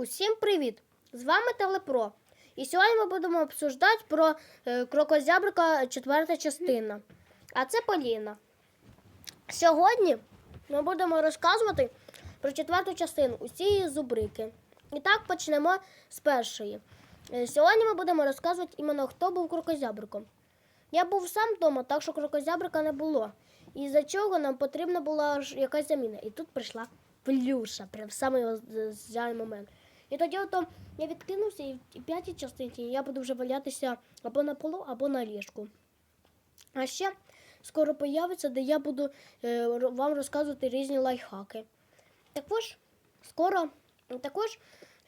Усім привіт! З вами Телепро. І сьогодні ми будемо обсуждати про е, крокозябрика четверта частина. А це Поліна. Сьогодні ми будемо розказувати про четверту частину усі її зубрики. І так почнемо з першої. Е, Сьогодні ми будемо розказувати іменно хто був крокозябриком. Я був сам вдома, так що крокозябрика не було. І за чого нам потрібна була якась заміна. І тут прийшла Плюша, прям в самий момент. І тоді ото я відкинувся, і в п'ятій частині я буду вже валятися або на полу, або на ліжку. А ще скоро появиться, де я буду е, вам розказувати різні лайфхаки. Також скоро, також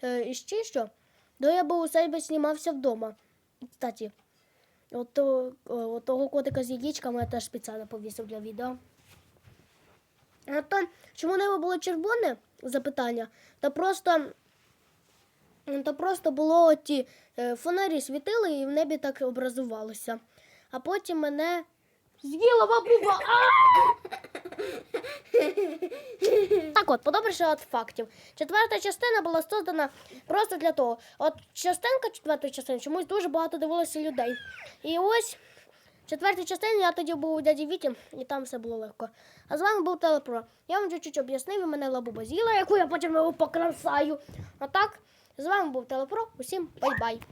е, ще що, до я був у себе знімався вдома. Кстати, от, от того котика з яєчками я теж спеціально повісив для відео. А то, чому небо було червоне? Запитання. Та просто, та просто було ті е, фонарі світили і в небі так образувалося. А потім мене з'їла бабуба. Так от, подобріше от фактів. Четверта частина була створена просто для того. От частинка четвертої частини чомусь дуже багато дивилося людей. І ось в четвертій частині я тоді був у дяді Віті, і там все було легко. А з вами був Телепро. Я вам чуть-чуть об'яснив, і мене лабуба з'їла, яку я потім його покрасаю. А так, з вами був Телепро. Усім бай-бай.